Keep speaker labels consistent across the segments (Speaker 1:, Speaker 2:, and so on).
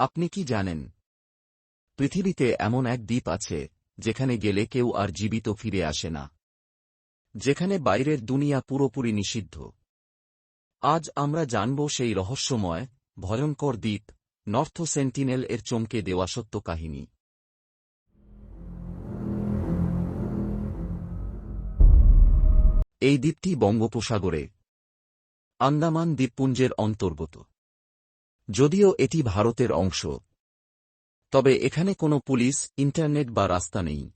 Speaker 1: আপনি কি জানেন? পৃথিবীতে এমন এক দ্বীপ আছে, যেখানে গেলে কেউ আর জীবিত ফিরে আসে না। যেখানে বাইরের দুনিয়া পুরোপুরি নিষিদ্ধ। আজ আমরা জানব সেই রহস্যময়, ভয়ঙ্কর দ্বীপ, নর্থ সেন্টিনেল এর চমকে দেওয়া সত্য কাহিনী। এই দ্বীপটি বঙ্গোপসাগরে, আন্দামান দ্বীপপুঞ্জের অন্তর্গত। যদিও এটি ভারতের অংশ। তবে এখানে কোনো পুলিশ, ইন্টারনেট বা রাস্তা নেই।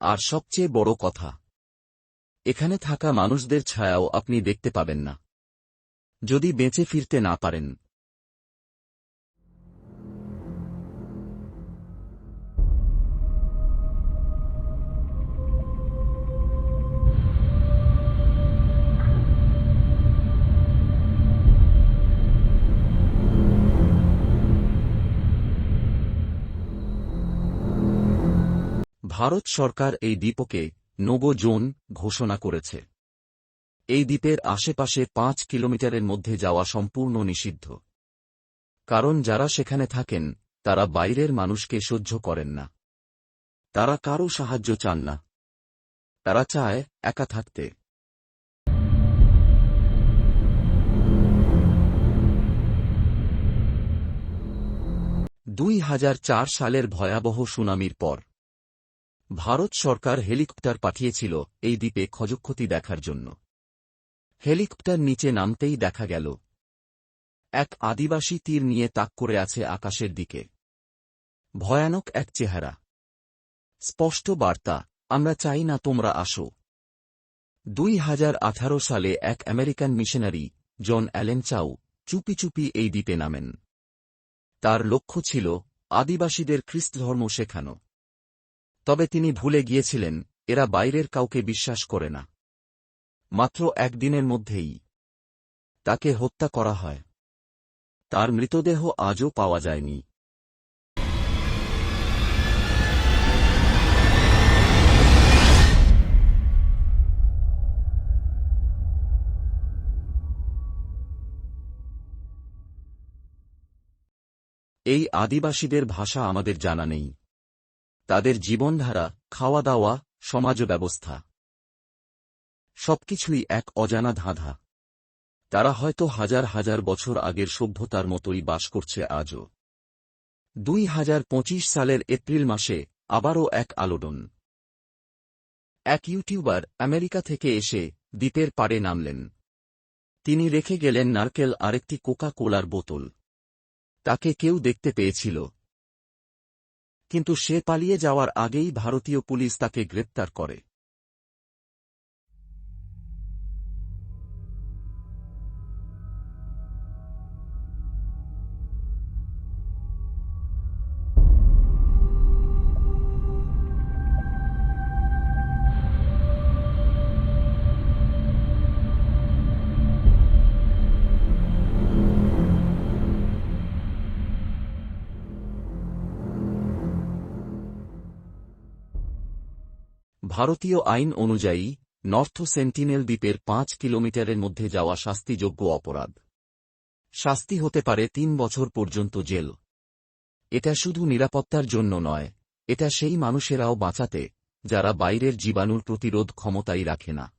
Speaker 1: আর সবচেয়ে বড় কথা, এখানে থাকা মানুষদের ছায়াও আপনি দেখতে পাবেন না। যদি বেঁচে ফিরতে না পারেন। ভারত সরকার এই দ্বীপকে নোবো জোন ঘোষণা করেছে। এই দ্বীপের আশেপাশে পাঁচ কিলোমিটারের মধ্যে যাওয়া সম্পূর্ণ নিষিদ্ধ। কারণ যারা সেখানে থাকেন, তারা বাইরের মানুষকে সহ্য করেন না। তারা কারও সাহায্য চান না। তারা চায় একা থাকতে। দুই হাজার চার সালের ভয়াবহ সুনামির পর ভারত সরকার হেলিকপ্টার পাঠিয়েছিল এই দ্বীপে ক্ষয়ক্ষতি দেখার জন্য। হেলিকপ্টার নিচে নামতেই দেখা গেল। এক আদিবাসী তীর নিয়ে তাক করে আছে আকাশের দিকে। ভয়ানক এক চেহারা। স্পষ্ট বার্তা, আমরা চাই না তোমরা আসো। দুই হাজার আঠারো সালে এক American missionary, John Allen Chau চুপি চুপি এই দ্বীপে নামেন। তার লক্ষ্য ছিল আদিবাসীদের খ্রিস্ট ধর্ম শেখানো। তবে তিনি ভুলে গিয়েছিলেন, এরা বাইরের কাউকে বিশ্বাস করে না। মাত্র একদিনের মধ্যেই তাকে হত্যা করা হয়। তার মৃতদেহ আজও পাওয়া যায়নি। এই আদিবাসীদের ভাষা আমাদের জানা নেই। তাদের জীবনধারা খাওয়া দাওয়া সমাজ ব্যবস্থা সবকিছুই এক অজানা ধাঁধা। তারা হয়তো হাজার হাজার বছর আগের সভ্যতার মতোই বাস করছে আজও। দুই হাজার পঁচিশ সালের এপ্রিল মাসে আবারও এক আলোড়ন। এক ইউটিউবার আমেরিকা থেকে এসে দ্বীপের পাড়ে নামলেন। তিনি রেখে গেলেন নারকেল আরেকটি কোকা কোলার বোতল। তাকে কেউ দেখতে পেয়েছিল। কিন্তু সে পালিয়ে যাওয়ার আগেই ভারতীয় পুলিশ তাকে গ্রেপ্তার করে। ভারতীয় আইন অনুযায়ী, নর্থ সেন্টিনেল দ্বীপের পাঁচ কিলোমিটারের মধ্যে যাওয়া শাস্তিযোগ্য অপরাধ। শাস্তি হতে পারে তিন বছর পর্যন্ত জেল। এটা শুধু নিরাপত্তার জন্য নয়, এটা সেই মানুষেরাও বাঁচাতে, যারা বাইরের জীবাণুর প্রতিরোধ ক্ষমতাই রাখে না।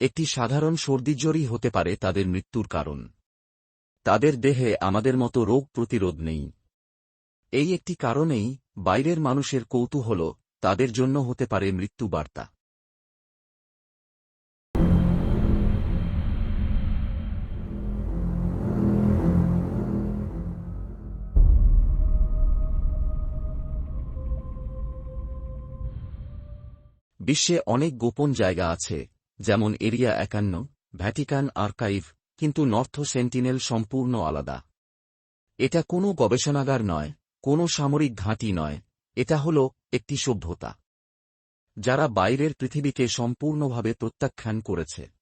Speaker 1: একটি সাধারণ সর্দিজ্বরই হতে পারে তাদের মৃত্যুর কারণ। তাদের দেহে আমাদের মতো রোগ প্রতিরোধ নেই। এই একটি কারণেই বাইরের মানুষের কৌতূহল তাদের জন্য হতে পারে মৃত্যু বার্তা। বিশ্বে অনেক গোপন জায়গা আছে। যেমন এরিয়া একান্ন, ভ্যাটিকান আর্কাইভ, কিন্তু নর্থ সেন্টিনেল সম্পূর্ণ আলাদা। এটা কোনো গবেষণাগার নয়, কোনো সামরিক ঘাঁটি নয়, এটা হল একটি সভ্যতা। যারা বাইরের পৃথিবীকে সম্পূর্ণভাবে প্রত্যাখ্যান করেছে।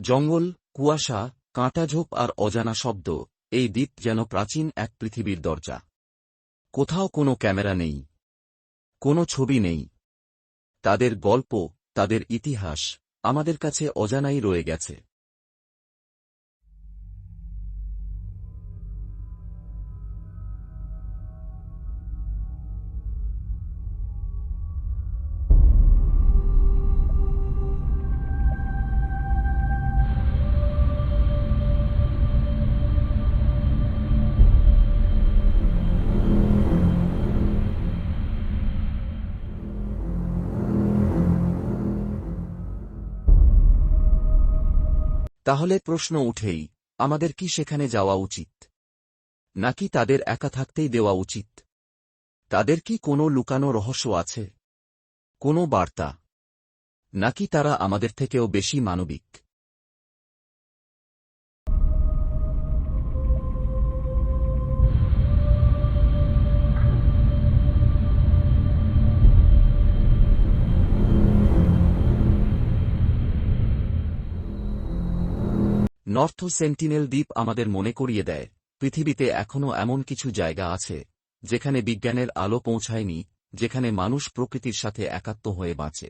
Speaker 1: জঙ্গল, কুয়াশা, কাঁটাঝোপ আর অজানা শব্দ, এই দ্বীপ যেন প্রাচীন এক পৃথিবীর দরজা। কোথাও কোনো ক্যামেরা নেই, কোনো ছবি নেই। তাদের গল্প, তাদের ইতিহাস আমাদের কাছে অজানাই রয়ে গেছে। তাহলে প্রশ্ন উঠেই, আমাদের কি সেখানে যাওয়া উচিত? নাকি তাদের একা থাকতেই দেওয়া উচিত? তাদের কি কোনো লুকানো রহস্য আছে? কোনো বার্তা? নাকি তারা আমাদের থেকেও বেশি মানবিক? নর্থ সেন্টিনেল দ্বীপ আমাদের মনে করিয়ে দেয়, পৃথিবীতে এখনও এমন কিছু জায়গা আছে, যেখানে বিজ্ঞানের আলো পৌঁছায়নি, যেখানে মানুষ প্রকৃতির সাথে একাত্ম হয়ে বাঁচে।